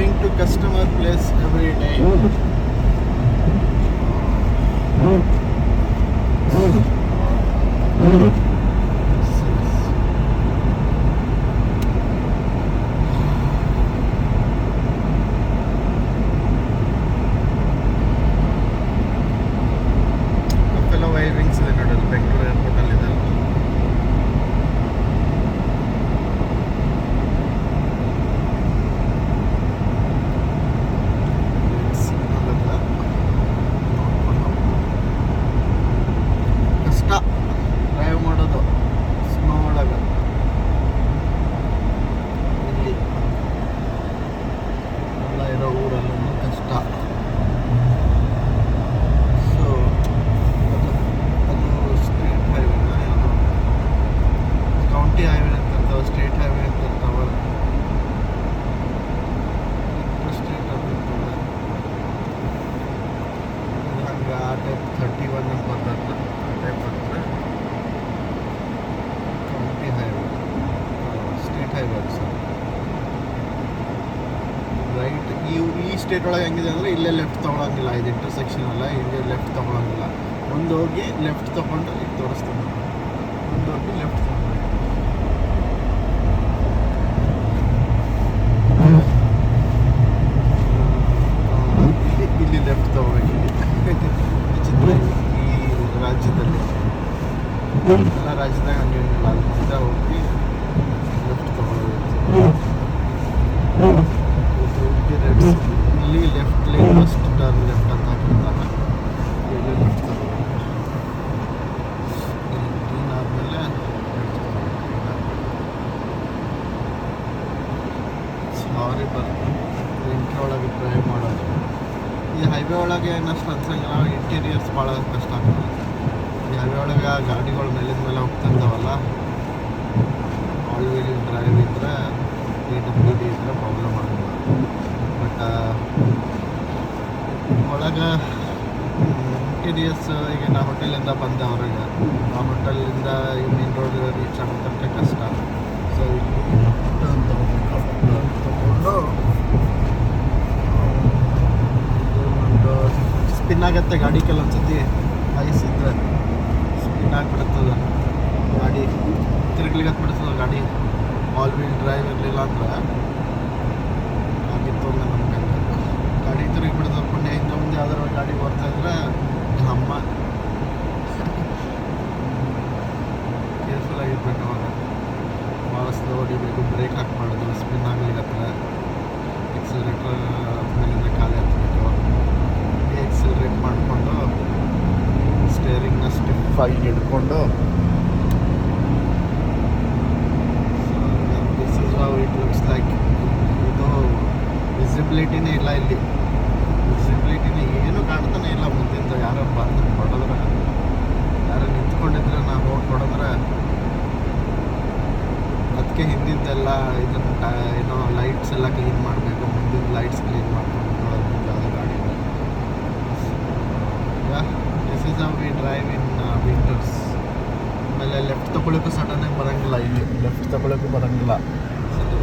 going to customer place every day. Mm-hmm. Mm-hmm. mm-hmm. Thirty one ಅಂತ ಆ type ಬರ್ತದೆ county highway state highway ಅದು sir right ಈ ಈ ಸ್ಟೇಟ್ ಒಳಗೆ ಹೆಂಗಿದೆ ಅಂದರೆ ಇಲ್ಲೇ ಲೆಫ್ಟ್ ತೊಗೊಳಂಗಿಲ್ಲ ಇದು ಇಂಟರ್ಸೆಕ್ಷನ್ ಅಲ್ಲ, ಹಿಂಗೆ ಲೆಫ್ಟ್ ತೊಗೊಳಂಗಿಲ್ಲ. ಒಂದು ಹೋಗಿ ಲೆಫ್ಟ್ ತೊಗೊಂಡು ಈಗ ತೋರಿಸ್ತೀನಿ. ಒಂದು ಹೋಗಿ ಲೆಫ್ಟ್ ತೊಗೊಂಡು ಇಲ್ಲಿ ಇಲ್ಲಿ ಲೆಫ್ಟ್ ತೊಗೋಬೇಕು ವಿಚಿತ್ರ ಈ ರಾಜ್ಯದಲ್ಲಿ ಎಲ್ಲ ರಾಜ್ಯದಾಗ ಹಂಗೆ ಹಂಗಿಲ್ಲ ಅಲ್ಲಿ ಮುಂದೆ ಹೋಗಿ ಲೆಫ್ಟ್ ತೊಗೊಳ್ಬೇಕು ಇಲ್ಲಿ left lane first turn left ಅಂತ ಹಾಕಿರ್ತಾರೆ ಇಲ್ಲಿ ಲೆಫ್ಟ್ ತಗೋಬೇಕು ಇಲ್ಲಿ ಗ್ರೀನ್ ಆದಮೇಲೆ ಸಾರಿ ಬರ್ತು ಇಂಟ್ರಿ ಒಳಗೆ ಡ್ರೈವ್ ಮಾಡೋದು ಈ ಹೈವೇ ಒಳಗೆ ಏನಷ್ಟು ಅನ್ಸಂಗಿಲ್ಲ ಇಂಟೀರಿಯರ್ಸ್ ಭಾಳ ಕಷ್ಟ ಆಗ್ತದೆ ಈ ಒಳಗೆ ಗಾಡಿಗಳು ಮೇಲಿನ ಮೇಲೆ ಹೋಗ್ತಾ ಇರ್ತಾವಲ್ಲ ಆಲ್ ವೀಲ್ ಡ್ರೈವ್ ಇದ್ದರೆ ಪಿ ಡಬ್ಲ್ಯೂ ಡಿ ಇದ್ದರೆ ಪ್ರಾಬ್ಲಮ್ ಆಗಲ್ಲ ಬಟ್ ಒಳಗೆ ಎಸ್ ಈಗ ನಾ ಹೋಟೆಲಿಂದ ಬಂದೆ ಅವ್ರಿಗೆ ಆ ಹೋಟೆಲಿಂದ ಈ ಮೇನ್ ರೋಡ್ ರೀಚ್ ಆಗೋ ತನಕ ಕಷ್ಟ. ಸೊ ತೊಗೊಂಡು ಸ್ಪಿನ್ ಆಗತ್ತೆ ಗಾಡಿ ಕೆಲವೊಂದ್ಸತಿ. ಐಸ್ ಇದ್ರೆ. ಆಗಿಬಿಡ್ತದೆ ಗಾಡಿ ತಿರುಗ್ಲಿಕ್ಕೆ ಹತ್ಬಿಡ್ತದ ಗಾಡಿ. ಆಲ್ ವೀಲ್ ಡ್ರೈವ್ ಇರಲಿಲ್ಲ ಅಂದ್ರೆ ಆಗಿತ್ತು ಅಂದ್ರೆ ನಮ್ಗೆ ಗಾಡಿ ತಿರುಗಿ ಬಿಡ್ತದೆ ಪುಣ್ಯ. ಹಿಂದೆ ಮುಂದೆ ಯಾವ್ದಾರ ಗಾಡಿ ಬರ್ತಾ ಇದ್ರೆ ನಮ್ಮ ಕೇರ್ಫುಲ್ ಆಗಿರ್ಬೇಕು ಅವಾಗ. ಭಾಳ ಸ್ಲೋ ಹೊಡಿಬೇಕು ಬ್ರೇಕ್ ಹಾಕ್ಬಾರ್ದು ಆಗಿ ಹಿಡ್ಕೊಂಡು. This is how it looks like ಇದು ವಿಸಿಬಿಲಿಟಿನೇ ಇಲ್ಲ ಇಲ್ಲಿ. ವಿಸಿಬಿಲಿಟಿನೇ ಏನು ಕಾಣ್ತಾನೆ ಇಲ್ಲ ಮುಂದಿಂದ. ಯಾರೋ ಬಂದು ಹೊಡೆದ್ರೆ, ಯಾರೋ ನಿಂತ್ಕೊಂಡಿದ್ರೆ ನಾವು ಹೋಗಿ ಹೊಡೆದ್ರೆ, ಅದಕ್ಕೆ ಹಿಂದಿಂದೆಲ್ಲ ಇದನ್ನ ಏನೋ ಲೈಟ್ಸ್ ಎಲ್ಲ ಕ್ಲೀನ್ ಮಾಡಬೇಕು. ಮುಂದಿನ ಲೈಟ್ಸ್ ಕ್ಲೀನ್ ಮಾಡ್ಕೊಂಡು ಗಾಡಿ this is how we drive winters ಆಮೇಲೆ ಲೆಫ್ಟ್ ಸಡನ್ ಸಡನ್ನಾಗಿ ಬರೋಂಗಿಲ್ಲ ಇಲ್ಲಿ ಲೆಫ್ಟ್ ತಗೊಳ್ಳೋಕ್ಕೂ ಬರೋಂಗಿಲ್ಲ.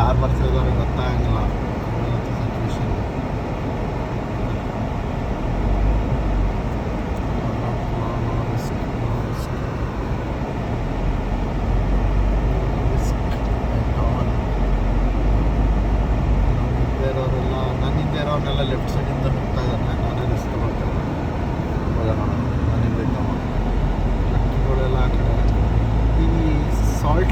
ಯಾರು ಬರ್ತಿದ್ದಾರೆ ಗೊತ್ತಾಗಂಗಿಲ್ಲ. ಲೆಫ್ಟ್ ಸೈಡಿಂದ ಸಾಲ್ಟ್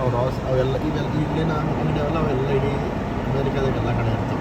ರಾಸ್ ಅವು ರಾಸ್ ಅವೆಲ್ಲ ಇವೆಲ್ಲ ಇಲ್ಲಿನ ಅಂಗಡಿ ಅವೆಲ್ಲ ಅವೆಲ್ಲ ಇಡೀ ಅಮೇರಿಕಾದಾಗ ಎಲ್ಲ ಕಡೆ ಇರ್ತವೆ.